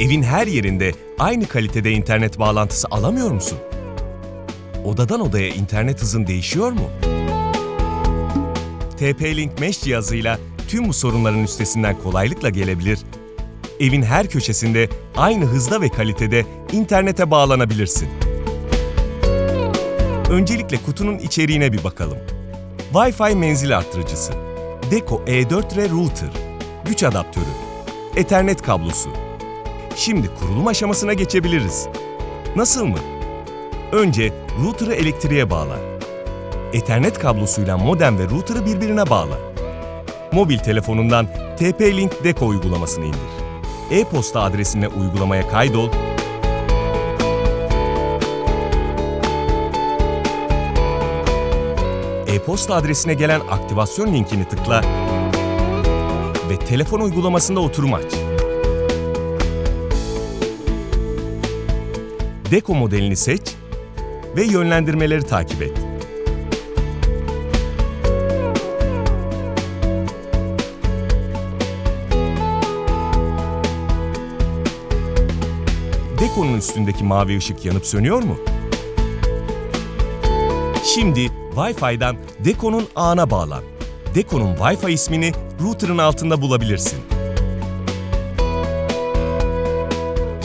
Evin her yerinde aynı kalitede internet bağlantısı alamıyor musun? Odadan odaya internet hızın değişiyor mu? TP-Link Mesh cihazıyla tüm bu sorunların üstesinden kolaylıkla gelebilir, evin her köşesinde aynı hızda ve kalitede internete bağlanabilirsin. Öncelikle kutunun içeriğine bir bakalım. Wi-Fi menzil arttırıcısı, Deco E4R Router, güç adaptörü, Ethernet kablosu. Şimdi kurulum aşamasına geçebiliriz. Nasıl mı? Önce router'ı elektriğe bağla. Ethernet kablosuyla modem ve router'ı birbirine bağla. Mobil telefonundan TP-Link Deco uygulamasını indir. E-posta adresine uygulamaya kaydol e-posta adresine gelen aktivasyon linkini tıkla ve telefon uygulamasında oturum aç. Deko modelini seç ve yönlendirmeleri takip et. Deko'nun üstündeki mavi ışık yanıp sönüyor mu? Şimdi Wi-Fi'den Deko'nun ağına bağlan. Deko'nun Wi-Fi ismini router'ın altında bulabilirsin.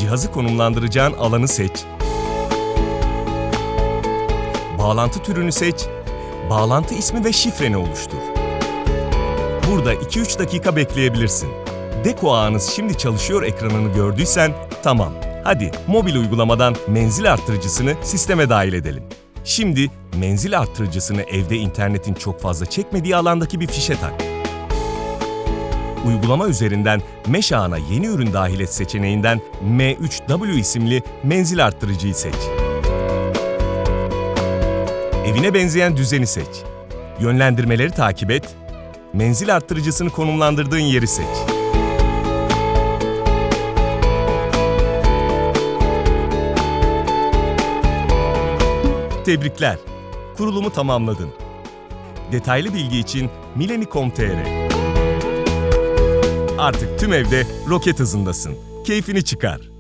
Cihazı konumlandıracağın alanı seç. Bağlantı türünü seç. Bağlantı ismi ve şifreni oluştur. Burada 2-3 dakika bekleyebilirsin. Deko ağınız şimdi çalışıyor ekranını gördüysen tamam. Hadi mobil uygulamadan menzil arttırıcısını sisteme dahil edelim. Şimdi menzil arttırıcısını evde internetin çok fazla çekmediği alandaki bir fişe tak. Uygulama üzerinden Mesh ağına yeni ürün dahil et seçeneğinden M3W isimli menzil arttırıcıyı seç. Evine benzeyen düzeni seç. Yönlendirmeleri takip et. Menzil arttırıcısını konumlandırdığın yeri seç. Tebrikler. Kurulumu tamamladın. Detaylı bilgi için mileni.com.tr Artık tüm evde roket hızındasın. Keyfini çıkar.